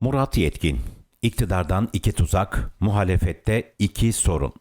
Murat Yetkin, iktidardan iki tuzak, muhalefette iki sorun.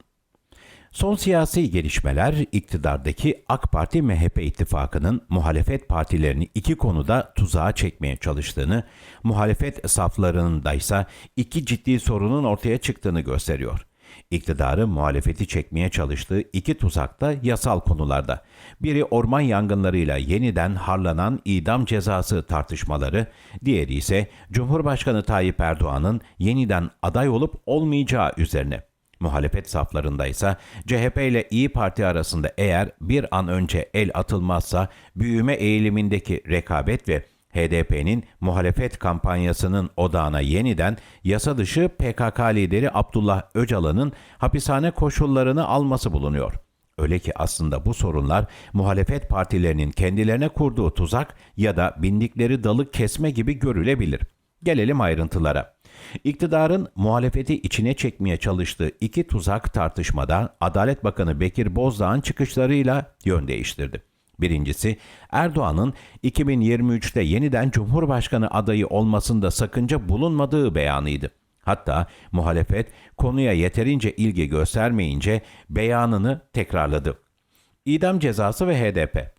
Son siyasi gelişmeler iktidardaki AK Parti MHP ittifakının muhalefet partilerini iki konuda tuzağa çekmeye çalıştığını, muhalefet saflarında ise iki ciddi sorunun ortaya çıktığını gösteriyor. İktidarı muhalefeti çekmeye çalıştığı iki tuzakta yasal konularda. Biri orman yangınlarıyla yeniden harlanan idam cezası tartışmaları, diğeri ise Cumhurbaşkanı Tayyip Erdoğan'ın yeniden aday olup olmayacağı üzerine. Muhalefet saflarında ise CHP ile İyi Parti arasında eğer bir an önce el atılmazsa büyüme eğilimindeki rekabet ve HDP'nin muhalefet kampanyasının odağına yeniden yasa dışı PKK lideri Abdullah Öcalan'ın hapishane koşullarını alması bulunuyor. Öyle ki aslında bu sorunlar muhalefet partilerinin kendilerine kurduğu tuzak ya da bindikleri dalı kesme gibi görülebilir. Gelelim ayrıntılara. İktidarın muhalefeti içine çekmeye çalıştığı iki tuzak tartışmada Adalet Bakanı Bekir Bozdağ'ın çıkışlarıyla yön değiştirdi. Birincisi Erdoğan'ın 2023'te yeniden Cumhurbaşkanı adayı olmasında sakınca bulunmadığı beyanıydı. Hatta muhalefet konuya yeterince ilgi göstermeyince beyanını tekrarladı. İdam cezası ve HDP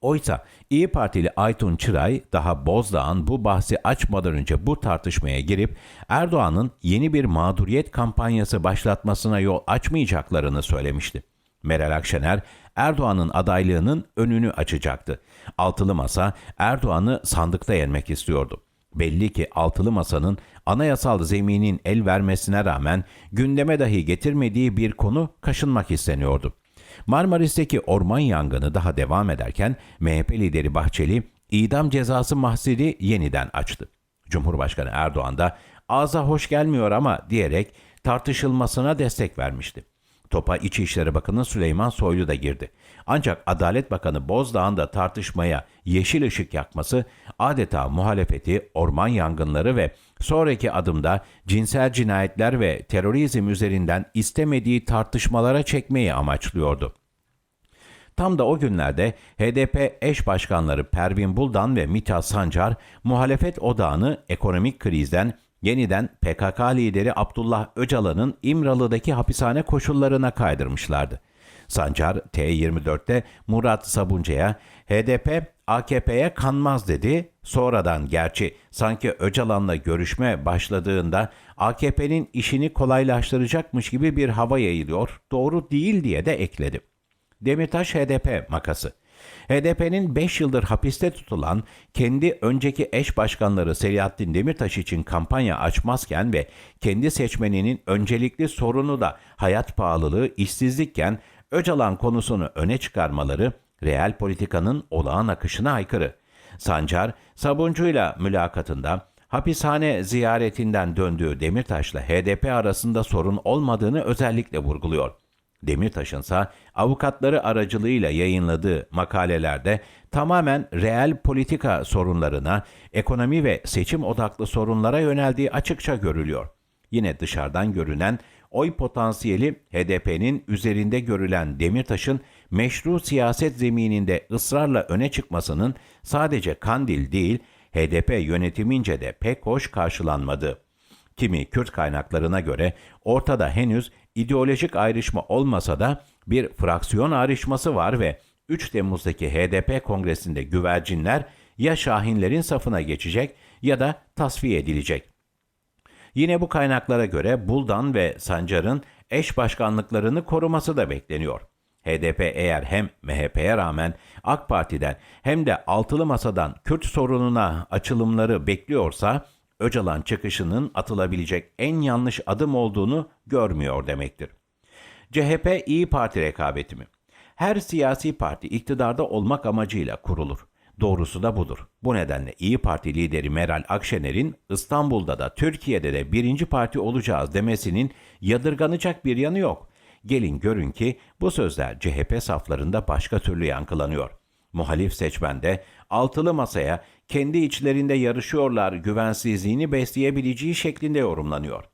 Oysa İyi Partili Aytun Çıray daha Bozdağ'ın bu bahsi açmadan önce bu tartışmaya girip Erdoğan'ın yeni bir mağduriyet kampanyası başlatmasına yol açmayacaklarını söylemişti. Meral Akşener Erdoğan'ın adaylığının önünü açacaktı. Altılı Masa Erdoğan'ı sandıkta yenmek istiyordu. Belli ki altılı masanın anayasal zeminin el vermesine rağmen gündeme dahi getirmediği bir konu kaşınmak isteniyordu. Marmaris'teki orman yangını daha devam ederken MHP lideri Bahçeli idam cezası mahzeri yeniden açtı. Cumhurbaşkanı Erdoğan da ağza hoş gelmiyor ama diyerek tartışılmasına destek vermişti. Topa İçişleri Bakanı Süleyman Soylu da girdi. Ancak Adalet Bakanı Bozdağ'ın da tartışmaya yeşil ışık yakması adeta muhalefeti orman yangınları ve sonraki adımda cinsel cinayetler ve terörizm üzerinden istemediği tartışmalara çekmeyi amaçlıyordu. Tam da o günlerde HDP eş başkanları Pervin Buldan ve Mithat Sancar muhalefet odağını ekonomik krizden yeniden PKK lideri Abdullah Öcalan'ın İmralı'daki hapishane koşullarına kaydırmışlardı. Sancar T24'te Murat Sabuncu'ya HDP AKP'ye kanmaz dedi. Sonradan gerçi sanki Öcalan'la görüşme başladığında AKP'nin işini kolaylaştıracakmış gibi bir hava yayılıyor. Doğru değil diye de ekledi. Demirtaş HDP makası. HDP'nin 5 yıldır hapiste tutulan kendi önceki eş başkanları Selahattin Demirtaş için kampanya açmazken ve kendi seçmeninin öncelikli sorunu da hayat pahalılığı, işsizlikken Öcalan konusunu öne çıkarmaları reel politikanın olağan akışına aykırı. Sancar, Sabuncu'yla mülakatında hapishane ziyaretinden döndüğü Demirtaş'la HDP arasında sorun olmadığını özellikle vurguluyor. Demirtaş'ın ise avukatları aracılığıyla yayınladığı makalelerde tamamen reel politika sorunlarına, ekonomi ve seçim odaklı sorunlara yöneldiği açıkça görülüyor. Yine dışarıdan görünen oy potansiyeli HDP'nin üzerinde görülen Demirtaş'ın meşru siyaset zemininde ısrarla öne çıkmasının sadece Kandil değil, HDP yönetimince de pek hoş karşılanmadı. Kimi Kürt kaynaklarına göre ortada henüz ideolojik ayrışma olmasa da bir fraksiyon ayrışması var ve 3 Temmuz'daki HDP kongresinde güvercinler ya Şahinlerin safına geçecek ya da tasfiye edilecek. Yine bu kaynaklara göre Buldan ve Sancar'ın eş başkanlıklarını koruması da bekleniyor. HDP eğer hem MHP'ye rağmen AK Parti'den hem de altılı masadan Kürt sorununa açılımları bekliyorsa Öcalan çıkışının atılabilecek en yanlış adım olduğunu görmüyor demektir. CHP İyi Parti rekabeti mi? Her siyasi parti iktidarda olmak amacıyla kurulur. Doğrusu da budur. Bu nedenle İyi Parti lideri Meral Akşener'in İstanbul'da da Türkiye'de de birinci parti olacağız demesinin yadırganacak bir yanı yok. Gelin görün ki bu sözler CHP saflarında başka türlü yankılanıyor. Muhalif seçmende altılı masaya kendi içlerinde yarışıyorlar güvensizliğini besleyebileceği şeklinde yorumlanıyor.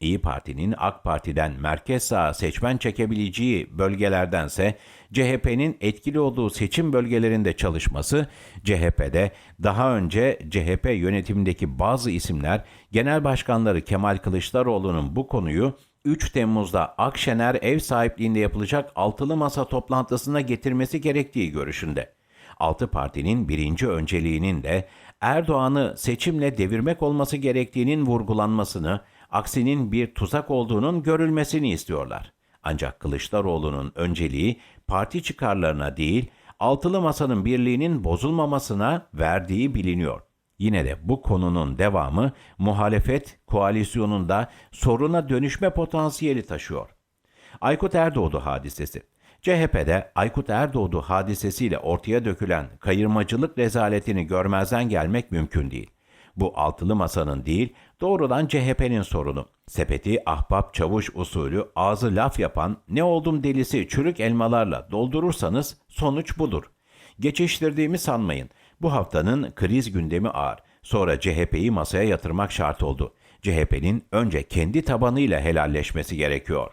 İyi Parti'nin AK Parti'den merkez sağa seçmen çekebileceği bölgelerdense CHP'nin etkili olduğu seçim bölgelerinde çalışması, CHP'de daha önce CHP yönetimindeki bazı isimler Genel Başkanları Kemal Kılıçdaroğlu'nun bu konuyu 3 Temmuz'da Akşener ev sahipliğinde yapılacak altılı masa toplantısına getirmesi gerektiği görüşünde. Altı partinin birinci önceliğinin de Erdoğan'ı seçimle devirmek olması gerektiğinin vurgulanmasını, aksinin bir tuzak olduğunun görülmesini istiyorlar. Ancak Kılıçdaroğlu'nun önceliği parti çıkarlarına değil, altılı masanın birliğinin bozulmamasına verdiği biliniyor. Yine de bu konunun devamı muhalefet koalisyonunda soruna dönüşme potansiyeli taşıyor. Aykut Erdoğdu hadisesi. CHP'de Aykut Erdoğdu hadisesiyle ortaya dökülen kayırmacılık rezaletini görmezden gelmek mümkün değil. Bu altılı masanın değil, doğrudan CHP'nin sorunu. Sepeti ahbap çavuş usulü ağzı laf yapan ne oldum delisi çürük elmalarla doldurursanız sonuç budur. Geçiştirdiğimi sanmayın. Bu haftanın kriz gündemi ağır. Sonra CHP'yi masaya yatırmak şart oldu. CHP'nin önce kendi tabanıyla helalleşmesi gerekiyor.